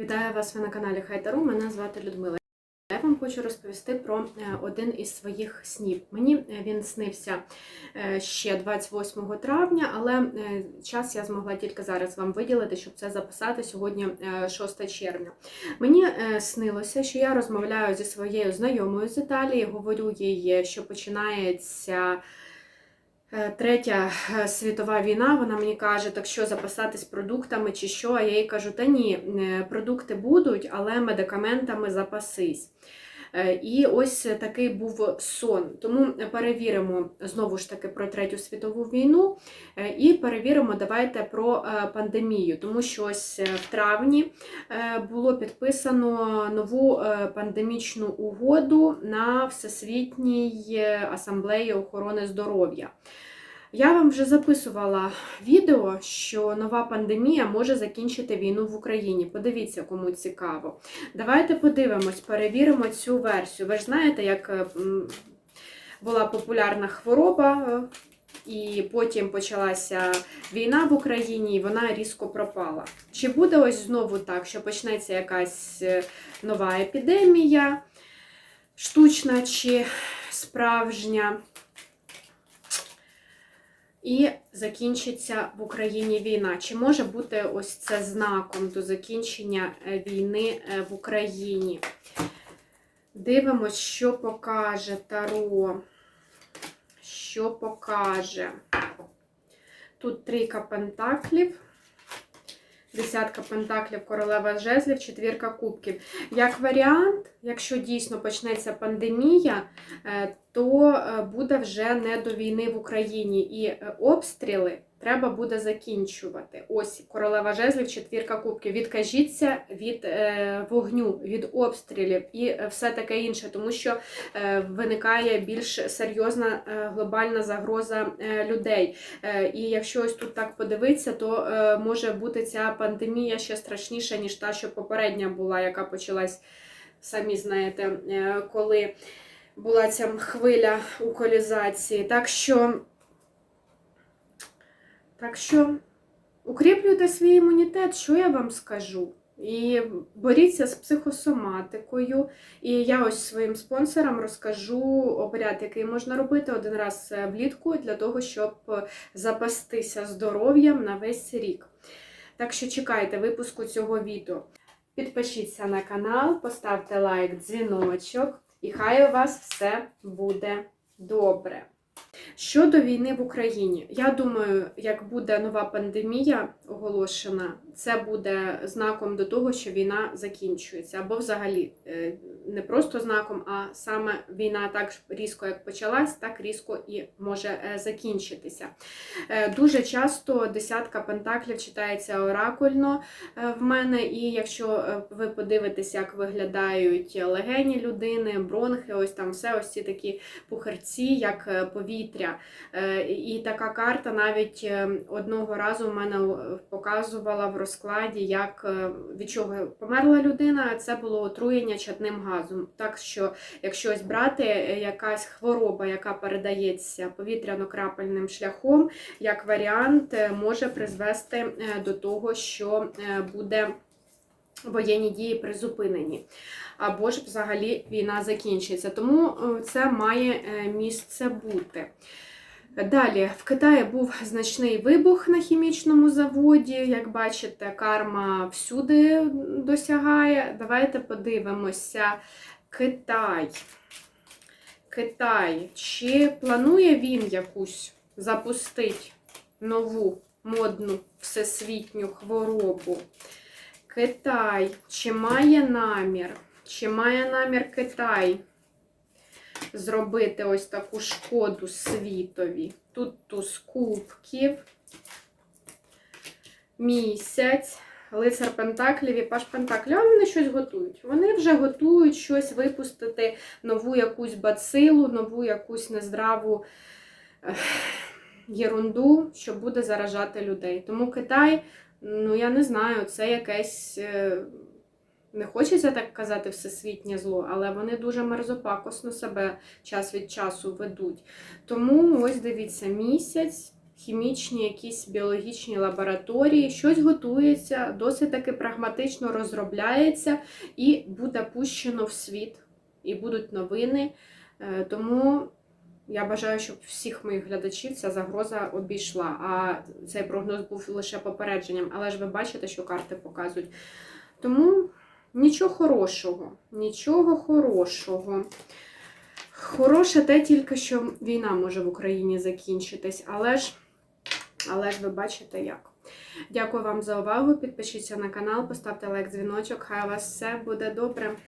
Вітаю вас ви на каналі Хайтару. Мене звати Людмила. Я вам хочу розповісти про е, один із своїх снів. Мені е, він снився е, ще 28 травня, але час я змогла тільки зараз вам виділити, щоб це записати сьогодні е, 6 червня. Мені снилося, що я розмовляю зі своєю знайомою з Італії, говорю їй, що починається. Е, Третя е, світова війна, вона мені каже, так що запасатись продуктами чи що. А я їй кажу, та ні, е, продукти будуть, але медикаментами запасись. Е, І ось такий був сон. Тому перевіримо знову ж таки про Третю світову війну е, і перевіримо давайте про е, пандемію, тому що ось в травні було підписано нову пандемічну угоду на Всесвітній асамблеї охорони здоров'я. Я вам вже записувала відео, що нова пандемія може закінчити війну в Україні. Подивіться, кому цікаво. Давайте подивимось, перевіримо цю версію. Ви ж знаєте, як е, була популярна хвороба, е, і потім почалася війна в Україні, і вона різко пропала. Чи буде ось знову так, що почнеться якась е, нова епідемія, штучна чи справжня? І закінчиться в Україні війна. Чи може бути ось це знаком до закінчення е, війни е, в Україні? Дивимось, що покаже Таро. Що покаже? Тут трійка пентаклів, десятка пентаклів, королева жезлів, четвірка кубків. Як варіант, якщо дійсно почнеться пандемія, е, то е, буде вже не до війни в Україні, і е, обстріли треба буде закінчувати. Ось королева жезлів, четвірка кубків. Відкажіться від е, вогню, від обстрілів і е, все таке інше, тому що е, виникає більш серйозна глобальна загроза людей. І якщо ось тут так подивитися, то може бути ця пандемія ще страшніша, ніж та, що попередня була, яка почалась, самі знаєте, коли була ця хвиля уколізації. Так що, так що укріплюйте свій імунітет, що я вам скажу. І боріться з психосоматикою. І я ось своїм спонсорам розкажу обряд, який можна робити один раз е, влітку для того, щоб запастися здоров'ям на весь рік. Так що чекайте випуску цього відео. Підпишіться на канал, поставте лайк, дзвіночок, і хай у вас все буде добре. Щодо війни в Україні, я думаю, як буде нова пандемія оголошена, це буде знаком до того, що війна закінчується. Або взагалі е, не просто знаком, а саме війна так різко, як почалась, так різко і може е, закінчитися. Е, Дуже часто десятка пентаклів читається оракульно е, в мене, і якщо ви подивитесь, як виглядають легені людини, бронхи, ось там все, ось ці такі пухарці, як повітря. І така карта навіть одного разу в мене показувала в розкладі, як від чого померла людина, це було отруєння чадним газом. Так що, якщо ось брати е, якась хвороба, яка передається повітряно-крапельним шляхом, як варіант, е, може призвести е, до того, що буде воєнні дії призупинені, або ж взагалі війна закінчиться. Тому це має місце бути. Далі в Китаї був значний вибух на хімічному заводі. Як бачите, карма всюди досягає. Давайте подивимося. Китай. Китай. Чи планує він якусь запустити нову модну всесвітню хворобу? Китай. Чи має намір? Чи має намір Китай зробити ось таку шкоду світові? Тут туз кубків, місяць, лицар Пентаклів і Паш Пентаклів. А вони щось готують. Вони вже готують щось випустити, нову якусь бацилу, нову якусь нездраву єрунду, що буде заражати людей. Тому Китай, ну я не знаю, це якесь. Не хочеться так казати всесвітнє зло, але вони дуже мерзопакосно себе час від часу ведуть. Тому ось дивіться, місяць, хімічні, якісь біологічні лабораторії, щось готується, досить таки прагматично розробляється і буде пущено в світ, і будуть новини. Е, Тому я бажаю, щоб всіх моїх глядачів ця загроза обійшла. А цей прогноз був лише попередженням, але ж ви бачите, що карти показують. Тому нічого хорошого, нічого хорошого. Хороше те тільки, що війна може в Україні закінчитись, але ж, але ж ви бачите як. Дякую вам за увагу. Підпишіться на канал, поставте лайк, дзвіночок. Хай у вас все буде добре.